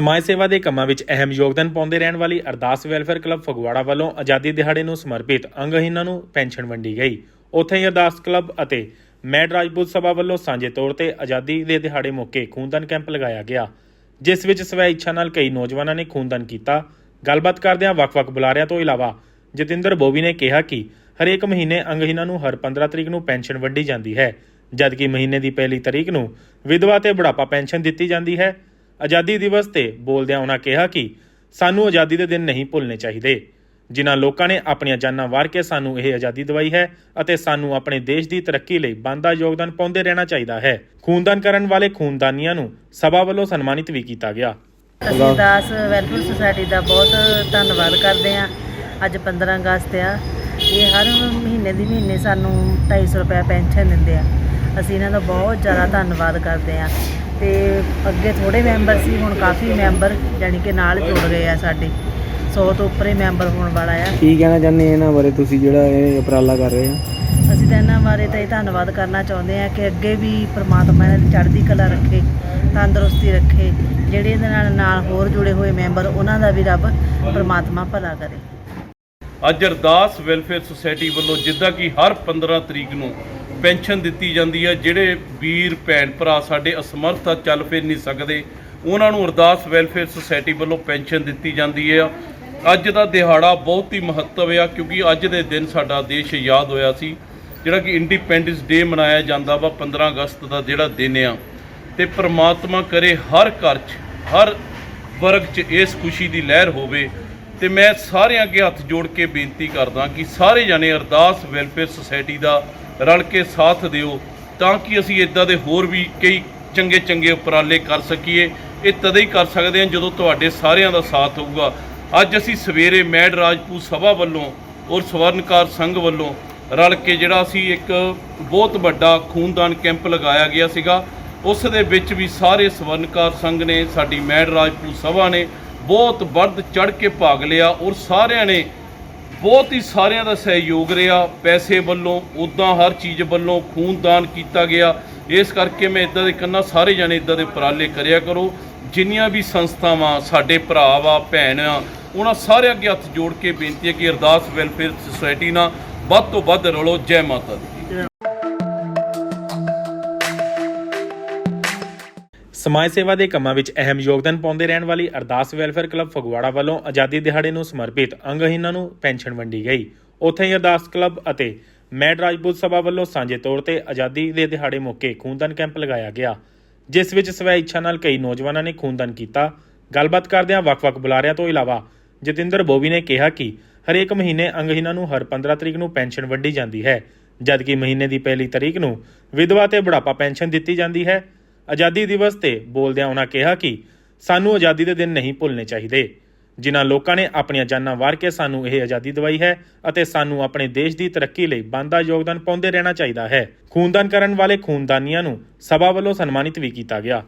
ਸਮਾਜ ਸੇਵਾ ਦੇ ਕੰਮਾਂ ਵਿੱਚ ਅਹਿਮ ਯੋਗਦਾਨ ਪਾਉਂਦੇ ਰਹਿਣ ਵਾਲੀ ਅਰਦਾਸ ਵੈਲਫੇਅਰ ਕਲੱਬ ਫਗਵਾੜਾ ਵੱਲੋਂ ਆਜ਼ਾਦੀ ਦਿਹਾੜੇ ਨੂੰ ਸਮਰਪਿਤ ਅੰਗਹੀਨਾਂ ਨੂੰ ਪੈਨਸ਼ਨ ਵੰਡੀ ਗਈ। ਉੱਥੇ ਹੀ ਅਰਦਾਸ ਕਲੱਬ ਅਤੇ ਮੈਡ ਰਾਜਪੂਤ ਸਭਾ ਵੱਲੋਂ ਸਾਂਝੇ ਤੌਰ ਤੇ ਆਜ਼ਾਦੀ ਦੇ ਦਿਹਾੜੇ ਮੌਕੇ ਖੂਨਦਾਨ ਕੈਂਪ ਲਗਾਇਆ ਗਿਆ, ਜਿਸ ਵਿੱਚ ਸਵੈ ਇੱਛਾ ਨਾਲ ਕਈ ਨੌਜਵਾਨਾਂ ਨੇ ਖੂਨਦਾਨ ਕੀਤਾ। ਗੱਲਬਾਤ ਕਰਦਿਆਂ ਵੱਖ-ਵੱਖ ਬੁਲਾਰਿਆਂ ਤੋਂ ਇਲਾਵਾ ਜਤਿੰਦਰ ਬੋਵੀ ਨੇ ਕਿਹਾ ਕਿ ਹਰੇਕ ਮਹੀਨੇ ਅੰਗਹੀਣਾਂ ਨੂੰ ਹਰ 15 ਤਰੀਕ ਨੂੰ ਪੈਨਸ਼ਨ ਵੰਡੀ ਜਾਂਦੀ ਹੈ, ਜਦਕਿ ਮਹੀਨੇ ਦੀ ਪਹਿਲੀ ਤਰੀਕ ਨੂੰ ਵਿਧਵਾ ਤੇ ਬੁਢਾਪਾ ਪੈਨਸ਼ਨ ਦਿੱਤੀ ਜਾਂਦੀ ਹੈ। ਆਜ਼ਾਦੀ ਦਿਵਸ ਤੇ ਬੋਲਦਿਆਂ ਉਹਨਾਂ ਕਿਹਾ ਕਿ ਸਾਨੂੰ ਆਜ਼ਾਦੀ ਦੇ ਦਿਨ ਨਹੀਂ ਭੁੱਲਣੇ ਚਾਹੀਦੇ। ਜਿਨ੍ਹਾਂ ਲੋਕਾਂ ਨੇ ਆਪਣੀਆਂ ਜਾਨਾਂ ਵਾਰ ਕੇ ਸਾਨੂੰ ਇਹ ਆਜ਼ਾਦੀ ਦਿਵਾਈ ਹੈ ਅਤੇ ਸਾਨੂੰ ਆਪਣੇ ਦੇਸ਼ ਦੀ ਤਰੱਕੀ ਲਈ ਬਣਦਾ ਯੋਗਦਾਨ ਪਾਉਂਦੇ ਰਹਿਣਾ ਚਾਹੀਦਾ ਹੈ। ਖੂਨਦਾਨ ਕਰਨ ਵਾਲੇ ਖੂਨਦਾਨੀਆਂ ਨੂੰ ਸਭਾ ਵੱਲੋਂ ਸਨਮਾਨਿਤ ਵੀ ਕੀਤਾ ਗਿਆ। ਅਸੀਂ ਦਾਸ ਵੈਲਫੇਅਰ ਸੁਸਾਇਟੀ ਦਾ ਬਹੁਤ ਧੰਨਵਾਦ ਕਰਦੇ ਹਾਂ। ਅੱਜ 15 ਅਗਸਤ ਆ। ਇਹ ਹਰ ਮਹੀਨੇ ਦੀ ਮਹੀਨੇ ਸਾਨੂੰ 250 ਰੁਪਏ ਪੈਨਸ਼ਨ ਦਿੰਦੇ ਆ। ਅਸੀਂ ਇਹਨਾਂ ਦਾ ਬਹੁਤ ਜ਼ਿਆਦਾ ਧੰਨਵਾਦ ਕਰਦੇ ਹਾਂ। ਤੇ ਅੱਗੇ ਥੋੜੇ ਮੈਂਬਰ ਸੀ ਹੁਣ ਕਾਫੀ ਮੈਂਬਰ ਯਾਨੀ ਕਿ ਨਾਲ ਜੁੜ ਗਏ ਆ ਸਾਡੇ। 100 ਤੋਂ ਉੱਪਰ ਹੀ ਮੈਂਬਰ ਹੋਣ ਵਾਲਾ ਆ। ਕੀ ਕਹਿਣਾ ਚਾਹੁੰਦੇ ਇਹਨਾਂ ਬਾਰੇ? ਤੁਸੀਂ ਜਿਹੜਾ ਇਹ ਉਪਰਾਲਾ ਕਰ ਰਹੇ ਹੋ। ਅਸੀਂ ਤਾਂ ਇਹਨਾਂ ਬਾਰੇ ਤਾਂ ਇਹ ਧੰਨਵਾਦ ਕਰਨਾ ਚਾਹੁੰਦੇ ਹਾਂ ਕਿ ਅੱਗੇ ਵੀ ਪ੍ਰਮਾਤਮਾ ਇਹਨਾਂ ਦੀ ਚੜ੍ਹਦੀ ਕਲਾ ਰੱਖੇ ਤੰਦਰੁਸਤੀ ਰੱਖੇ ਜਿਹੜੇ ਇਹਦੇ ਨਾਲ ਨਾਲ ਹੋਰ ਜੁੜੇ ਹੋਏ ਮੈਂਬਰ ਉਹਨਾਂ ਦਾ ਵੀ ਰੱਬ ਪ੍ਰਮਾਤਮਾ ਭਲਾ ਕਰੇ। ਅੱਜ ਅਰਦਾਸ ਵੈਲਫੇਅਰ ਸੁਸਾਇਟੀ ਵੱਲੋਂ ਜਿੱਦਾਂ ਕਿ ਹਰ 15 ਤਰੀਕ ਨੂੰ ਪੈਨਸ਼ਨ ਦਿੱਤੀ ਜਾਂਦੀ ਹੈ ਜਿਹੜੇ ਵੀਰ, ਭੈਣ, ਭਰਾ ਸਾਡੇ ਅਸਮਰਥ ਆ, ਚੱਲ ਫਿਰ ਨਹੀਂ ਸਕਦੇ। ਉਹਨਾਂ ਨੂੰ ਅਰਦਾਸ ਵੈਲਫੇਅਰ ਸੁਸਾਇਟੀ ਵੱਲੋਂ ਪੈਨਸ਼ਨ ਦਿੱਤੀ ਜਾਂਦੀ ਹੈ ਅੱਜ ਦਾ ਦਿਹਾੜਾ ਬਹੁਤ ਹੀ ਮਹੱਤਵ ਆ, ਕਿਉਂਕਿ ਅੱਜ ਦੇ ਦਿਨ ਸਾਡਾ ਦੇਸ਼ ਯਾਦ ਹੋਇਆ ਸੀ। ਜਿਹੜਾ ਕਿ ਇੰਡੀਪੈਂਡੈਂਸ ਡੇ ਮਨਾਇਆ ਜਾਂਦਾ ਵਾ 15 ਅਗਸਤ ਦਾ ਜਿਹੜਾ ਦਿਨ ਆ। ਤੇ ਪ੍ਰਮਾਤਮਾ ਕਰੇ ਹਰ ਘਰ 'ਚ, ਹਰ ਵਰਗ 'ਚ ਇਸ ਖੁਸ਼ੀ ਦੀ ਲਹਿਰ ਹੋਵੇ। ਤੇ ਮੈਂ ਸਾਰਿਆਂ ਅੱਗੇ ਹੱਥ ਜੋੜ ਕੇ ਬੇਨਤੀ ਕਰਦਾ ਕਿ ਸਾਰੇ ਜਾਣੇ ਅਰਦਾਸ ਵੈਲਫੇਅਰ ਸੁਸਾਇਟੀ ਦਾ ਰਲ ਕੇ ਸਾਥ ਦਿਓ, ਤਾਂ ਕਿ ਅਸੀਂ ਇਦਾਂ ਦੇ ਹੋਰ ਵੀ ਕਈ ਚੰਗੇ ਚੰਗੇ ਉਪਰਾਲੇ ਕਰ ਸਕੀਏ। ਇਹ ਤਦ ਹੀ ਕਰ ਸਕਦੇ ਹਾਂ ਜਦੋਂ ਤੁਹਾਡੇ ਸਾਰਿਆਂ ਦਾ ਸਾਥ ਹੋਊਗਾ। ਅੱਜ ਅਸੀਂ ਸਵੇਰੇ ਮੈਡ ਰਾਜਪੂਤ ਸਭਾ ਵੱਲੋਂ ਔਰ ਸਵਰਨਕਾਰ ਸੰਘ ਵੱਲੋਂ ਰਲ ਕੇ ਜਿਹੜਾ ਅਸੀਂ ਇੱਕ ਬਹੁਤ ਵੱਡਾ ਖੂਨਦਾਨ ਕੈਂਪ ਲਗਾਇਆ ਗਿਆ ਸੀਗਾ, ਉਸ ਦੇ ਵਿੱਚ ਵੀ ਸਾਰੇ ਸਵਰਨਕਾਰ ਸੰਘ ਨੇ, ਸਾਡੀ ਮੈਡ ਰਾਜਪੂਤ ਸਭਾ ਨੇ ਬਹੁਤ ਵੱਧ ਚੜ ਕੇ ਭਾਗ ਲਿਆ ਔਰ ਸਾਰਿਆਂ ਨੇ ਬਹੁਤ ਹੀ ਸਾਰਿਆਂ ਦਾ ਸਹਿਯੋਗ ਰਿਹਾ। ਪੈਸੇ ਵੱਲੋਂ ਉਦਾਂ ਹਰ ਚੀਜ਼ ਵੱਲੋਂ ਖੂਨਦਾਨ ਕੀਤਾ ਗਿਆ। ਇਸ ਕਰਕੇ ਮੈਂ ਇਦਾਂ ਦੇ ਕੰਨਾ ਸਾਰੇ ਜਣੇ ਇਦਾਂ ਦੇ ਉਪਰਾਲੇ ਕਰਿਆ ਕਰੋ। ਜਿੰਨੀਆਂ ਵੀ ਸੰਸਥਾਵਾਂ ਸਾਡੇ ਭਰਾ ਵਾ, ਭੈਣ ਆ, ਉਹਨਾਂ ਸਾਰੇ ਅੱਗੇ ਹੱਥ ਜੋੜ ਕੇ ਬੇਨਤੀ ਹੈ ਕਿ ਅਰਦਾਸ ਵੈਲਫੇਅਰ ਸੁਸਾਇਟੀ ਨਾਲ ਵੱਧ ਤੋਂ ਵੱਧ ਰਲੋ। ਜੈ ਮਾਤਾ ਦੀ। ਸਮਾਜ ਸੇਵਾ ਦੇ ਕੰਮਾਂ ਵਿੱਚ ਅਹਿਮ ਯੋਗਦਾਨ ਪਾਉਂਦੇ ਰਹਿਣ ਵਾਲੀ ਅਰਦਾਸ ਵੈਲਫੇਅਰ ਕਲੱਬ ਫਗਵਾੜਾ ਵੱਲੋਂ ਆਜ਼ਾਦੀ ਦਿਹਾੜੇ ਨੂੰ ਸਮਰਪਿਤ ਅੰਗਹੀਨਾਂ ਨੂੰ ਪੈਨਸ਼ਨ ਵੰਡੀ ਗਈ। ਉੱਥੇ ਹੀ ਅਰਦਾਸ ਕਲੱਬ ਅਤੇ ਮੈਡ ਰਾਜਪੂਤ ਸਭਾ ਵੱਲੋਂ ਸਾਂਝੇ ਤੌਰ ਤੇ ਆਜ਼ਾਦੀ ਦੇ ਦਿਹਾੜੇ ਮੌਕੇ ਖੂਨਦਾਨ ਕੈਂਪ ਲਗਾਇਆ ਗਿਆ, ਜਿਸ ਵਿੱਚ ਸਵੈ ਇੱਛਾ ਨਾਲ ਕਈ ਨੌਜਵਾਨਾਂ ਨੇ ਖੂਨਦਾਨ ਕੀਤਾ। ਗੱਲਬਾਤ ਕਰਦਿਆਂ ਵੱਖ-ਵੱਖ ਬੁਲਾਰਿਆਂ ਤੋਂ ਇਲਾਵਾ ਜਤਿੰਦਰ ਬੋਵੀ ਨੇ ਕਿਹਾ ਕਿ ਹਰੇਕ ਮਹੀਨੇ ਅੰਗਹੀਣਾਂ ਨੂੰ ਹਰ 15 ਤਰੀਕ ਨੂੰ ਪੈਨਸ਼ਨ ਵੰਡੀ ਜਾਂਦੀ ਹੈ, ਜਦਕਿ ਮਹੀਨੇ ਦੀ ਪਹਿਲੀ ਤਰੀਕ ਨੂੰ ਵਿਧਵਾ ਤੇ ਬੁਢਾਪਾ ਪੈਨਸ਼ਨ ਦਿੱਤੀ ਜਾਂਦੀ ਹੈ। ਆਜ਼ਾਦੀ ਦਿਵਸ ਤੇ ਬੋਲਦਿਆਂ ਉਹਨਾਂ ਕਿਹਾ ਕਿ ਸਾਨੂੰ ਆਜ਼ਾਦੀ ਦੇ ਦਿਨ ਨਹੀਂ ਭੁੱਲਣੇ ਚਾਹੀਦੇ। ਜਿਨ੍ਹਾਂ ਲੋਕਾਂ ਨੇ ਆਪਣੀਆਂ ਜਾਨਾਂ ਵਾਰ ਕੇ ਸਾਨੂੰ ਇਹ ਆਜ਼ਾਦੀ ਦਵਾਈ ਹੈ ਅਤੇ ਸਾਨੂੰ ਆਪਣੇ ਦੇਸ਼ ਦੀ ਤਰੱਕੀ ਲਈ ਬਣਦਾ ਯੋਗਦਾਨ ਪਾਉਂਦੇ ਰਹਿਣਾ ਚਾਹੀਦਾ ਹੈ। ਖੂਨਦਾਨ ਕਰਨ ਵਾਲੇ ਖੂਨਦਾਨੀਆਂ ਨੂੰ ਸਭਾ ਵੱਲੋਂ ਸਨਮਾਨਿਤ ਵੀ ਕੀਤਾ ਗਿਆ।